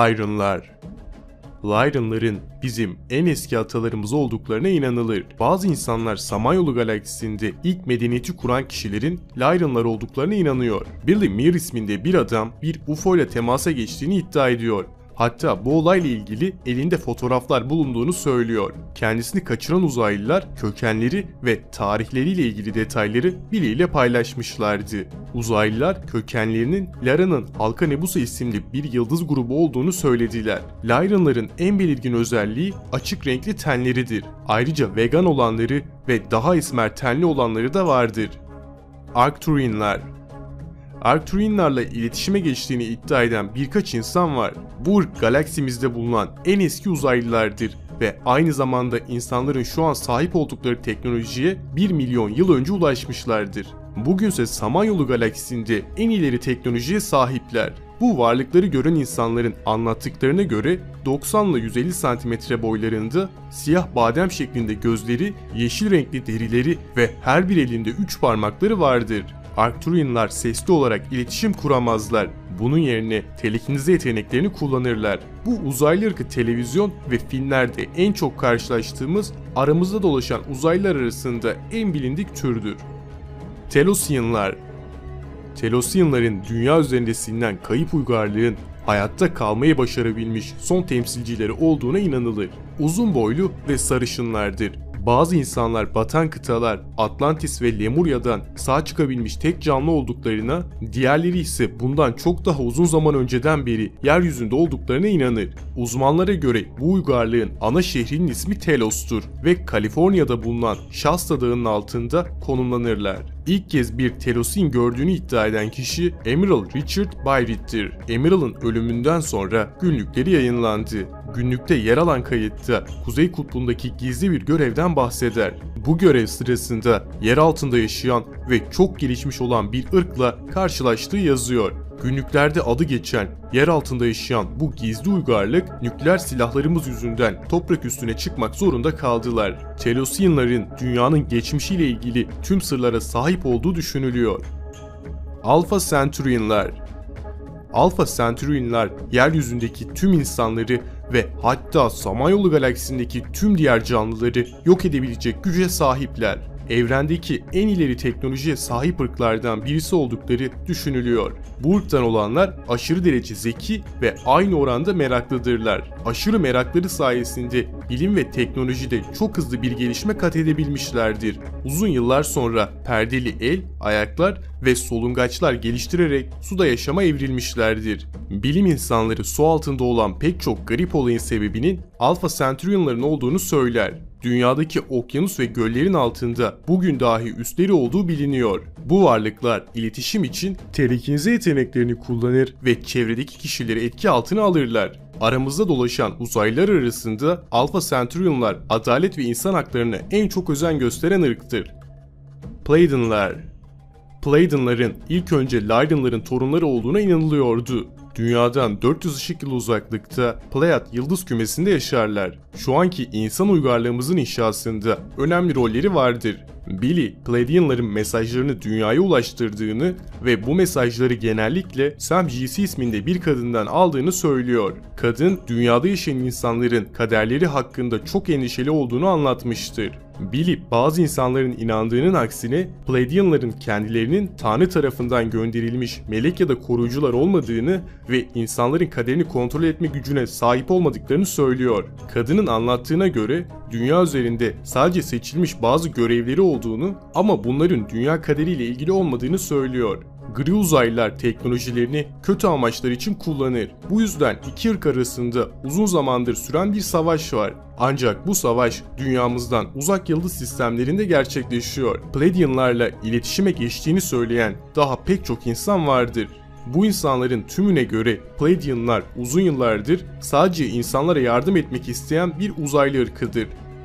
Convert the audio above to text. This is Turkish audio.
Lyranlar Lyranların bizim en eski atalarımız olduklarına inanılır. Bazı insanlar Samanyolu galaksisinde ilk medeniyeti kuran kişilerin Lyranlar olduklarına inanıyor. Billy Meir isminde bir adam bir UFO ile temasa geçtiğini iddia ediyor. Hatta bu olayla ilgili elinde fotoğraflar bulunduğunu söylüyor. Kendisini kaçıran uzaylılar kökenleri ve tarihleriyle ilgili detayları Billy paylaşmışlardı. Uzaylılar kökenlerinin Lara'nın Halka Nebusa isimli bir yıldız grubu olduğunu söylediler. Lyranların en belirgin özelliği açık renkli tenleridir. Ayrıca vegan olanları ve daha esmer tenli olanları da vardır. Arcturinler Arcturinlarla iletişime geçtiğini iddia eden birkaç insan var. Bu ırk galaksimizde bulunan en eski uzaylılardır ve aynı zamanda insanların şu an sahip oldukları teknolojiye 1 milyon yıl önce ulaşmışlardır. Bugünse Samanyolu galaksisinde en ileri teknolojiye sahipler. Bu varlıkları gören insanların anlattıklarına göre 90 ile 150 cm boylarında siyah badem şeklinde gözleri, yeşil renkli derileri ve her bir elinde 3 parmakları vardır. Arcturianlar sesli olarak iletişim kuramazlar. Bunun yerine telekinize yeteneklerini kullanırlar. Bu uzaylı ırkı televizyon ve filmlerde en çok karşılaştığımız aramızda dolaşan uzaylılar arasında en bilindik türdür. Telosianlar Telosianların dünya üzerinde silinen kayıp uygarlığın hayatta kalmayı başarabilmiş son temsilcileri olduğuna inanılır. Uzun boylu ve sarışınlardır. Bazı insanlar batan kıtalar Atlantis ve Lemurya'dan sağ çıkabilmiş tek canlı olduklarına, diğerleri ise bundan çok daha uzun zaman önceden beri yeryüzünde olduklarına inanır. Uzmanlara göre bu uygarlığın ana şehrinin ismi Telos'tur ve Kaliforniya'da bulunan Shasta Dağı'nın altında konumlanırlar. İlk kez bir Telosin gördüğünü iddia eden kişi Emerald Richard Byritt'tir. Emerald'ın ölümünden sonra günlükleri yayınlandı. Günlükte yer alan kayıtta Kuzey Kutbu'ndaki gizli bir görevden bahseder. Bu görev sırasında yer altında yaşayan ve çok gelişmiş olan bir ırkla karşılaştığı yazıyor. Günlüklerde adı geçen, yer altında yaşayan bu gizli uygarlık nükleer silahlarımız yüzünden toprak üstüne çıkmak zorunda kaldılar. Telosianların dünyanın geçmişiyle ilgili tüm sırlara sahip olduğu düşünülüyor. Alpha Centurionlar Alpha Centurionlar yeryüzündeki tüm insanları ve hatta Samanyolu galaksisindeki tüm diğer canlıları yok edebilecek güce sahipler. Evrendeki en ileri teknolojiye sahip ırklardan birisi oldukları düşünülüyor. Bu ırktan olanlar aşırı derece zeki ve aynı oranda meraklıdırlar. Aşırı merakları sayesinde bilim ve teknolojide çok hızlı bir gelişme kat edebilmişlerdir. Uzun yıllar sonra perdeli el, ayaklar ve solungaçlar geliştirerek suda yaşama evrilmişlerdir. Bilim insanları su altında olan pek çok garip olayın sebebinin Alpha Centurion'ların olduğunu söyler. Dünyadaki okyanus ve göllerin altında bugün dahi üstleri olduğu biliniyor. Bu varlıklar iletişim için telekinize yeteneklerini kullanır ve çevredeki kişileri etki altına alırlar. Aramızda dolaşan uzaylılar arasında Alpha Centurion'lar adalet ve insan haklarına en çok özen gösteren ırktır. Pleiadianlar Pleiadianların ilk önce Lyranların torunları olduğuna inanılıyordu. Dünyadan 400 ışık yılı uzaklıkta Pleiad yıldız kümesinde yaşarlar. Şu anki insan uygarlığımızın inşasında önemli rolleri vardır. Billy, Pleiadianların mesajlarını dünyaya ulaştırdığını ve bu mesajları genellikle Sam G.C. isminde bir kadından aldığını söylüyor. Kadın, dünyada yaşayan insanların kaderleri hakkında çok endişeli olduğunu anlatmıştır. Billy bazı insanların inandığının aksine Pleiadianların kendilerinin Tanrı tarafından gönderilmiş melek ya da koruyucular olmadığını ve insanların kaderini kontrol etme gücüne sahip olmadıklarını söylüyor. Kadının anlattığına göre dünya üzerinde sadece seçilmiş bazı görevleri olduğunu ama bunların dünya kaderiyle ilgili olmadığını söylüyor. Gri uzaylılar teknolojilerini kötü amaçlar için kullanır. Bu yüzden iki ırk arasında uzun zamandır süren bir savaş var. Ancak bu savaş dünyamızdan uzak yıldız sistemlerinde gerçekleşiyor. Pleiadianlarla iletişime geçtiğini söyleyen daha pek çok insan vardır. Bu insanların tümüne göre Pleiadianlar uzun yıllardır sadece insanlara yardım etmek isteyen bir uzaylı ırkıdır.